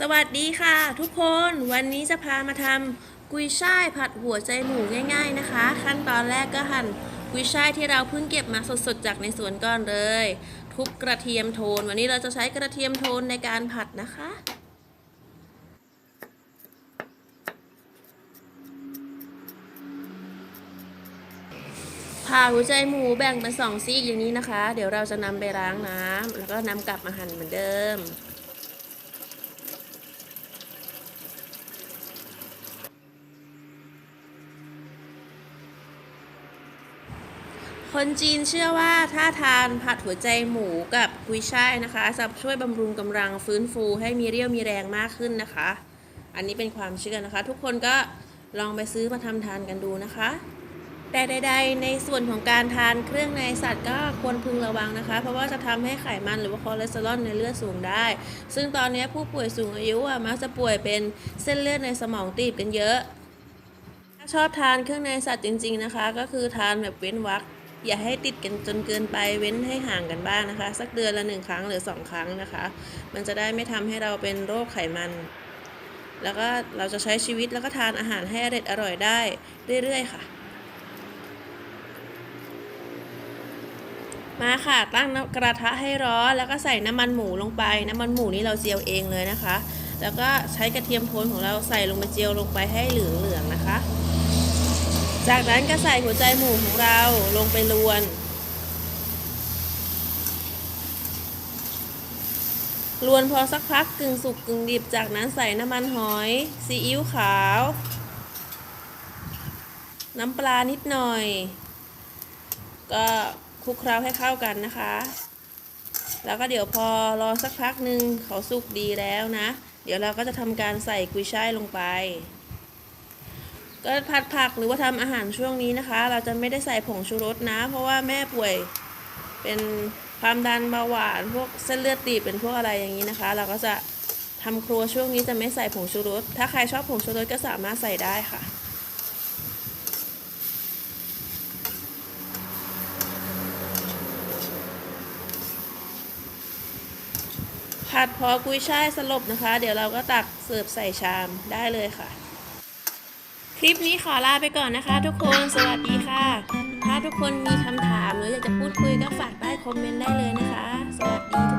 สวัสดีค่ะ ทุกคนวันนี้จะพามาทำกุยช่ายผัดหัวใจหมูง่าย ๆนะคะ ขั้นตอนแรกก็หั่นกุยช่ายที่เราเพิ่งเก็บมาสดๆจากในสวนก่อนเลย ทุบกระเทียมโทน วันนี้เราจะใช้กระเทียมโทนในการผัดนะคะผ่าหัวใจหมูแบ่งเป็นสองซีกอย่างนี้นะคะ เดี๋ยวเราจะนำไปล้างน้ำแล้วก็นำกลับมาหั่นเหมือนเดิม คนจีนเชื่อว่าถ้าทานผัดหัวใจหมูกับกุยช่ายนะคะจะช่วยบำรุงกำลังฟื้นฟูให้มีเรี่ยวมีแรงมากขึ้นนะคะ อันนี้เป็นความเชื่อนะคะ ทุกคนก็ลองไปซื้อมาทำทานกันดูนะคะ แต่ใด ๆ ในส่วนของการทานเครื่องในสัตว์ก็ควรพึงระวังนะคะ เพราะว่าจะทำให้ไขมันหรือว่าคอเลสเตอรอลในเลือดสูงได้ ซึ่งตอนนี้ผู้ป่วยสูงอายุมักจะป่วยเป็นเส้นเลือดในสมองตีบกันเยอะ ถ้าชอบทานเครื่องในสัตว์จริง ๆนะคะ ก็คือทานแบบเว้นวรรค อย่าให้ติดกันจนเกินไปเว้นให้ห่างกันบ้างนะคะ สักเดือนละหนึ่งครั้งหรือสองครั้งนะคะ มันจะได้ไม่ทำให้เราเป็นโรคไขมัน แล้วก็เราจะใช้ชีวิตแล้วก็ทานอาหารให้อร่อยอร่อยได้เรื่อยๆค่ะ มาค่ะตั้งกระทะให้ร้อนแล้วก็ใส่น้ำมันหมูลงไป น้ำมันหมูนี่เราเจียวเองเลยนะคะ แล้วก็ใช้กระเทียมโทนของเราใส่ลงไปเจียวลงไปให้เหลืองๆนะคะ จากนั้นก็ใส่หัวใจหมูของเราลงไปลวน ลวนพอสักพักกึ่งสุกกึ่งดิบ จากนั้นใส่น้ำมันหอย ซีอิ๊วขาว น้ำปลานิดหน่อย ก็คลุกเคล้าให้เข้ากันนะคะ แล้วก็เดี๋ยวพอรอสักพักหนึ่งเขาสุกดีแล้วนะ เดี๋ยวเราก็จะทำการใส่กุยช่ายลงไป ก็ผัดผักหรือว่าทำอาหารช่วงนี้นะคะ เราจะไม่ได้ใส่ผงชูรสนะ เพราะว่าแม่ป่วยเป็นความดันเบาหวาน พวกเส้นเลือดตีบเป็นพวกอะไรอย่างนี้นะคะ เราก็จะทำครัวช่วงนี้จะไม่ใส่ผงชูรส ถ้าใครชอบผงชูรสก็สามารถใส่ได้ค่ะผัดพอกุยช่ายสลบนะคะ เดี๋ยวเราก็ตักเสิร์ฟใส่ชามได้เลยค่ะ ลิปนี้ขอลาไปก่อนนะคะ ทุกคนสวัสดีค่ะ ถ้าทุกคนมีคำถามหรืออยากจะพูดคุยก็ฝากใต้คอมเมนต์ได้เลยนะคะ สวัสดี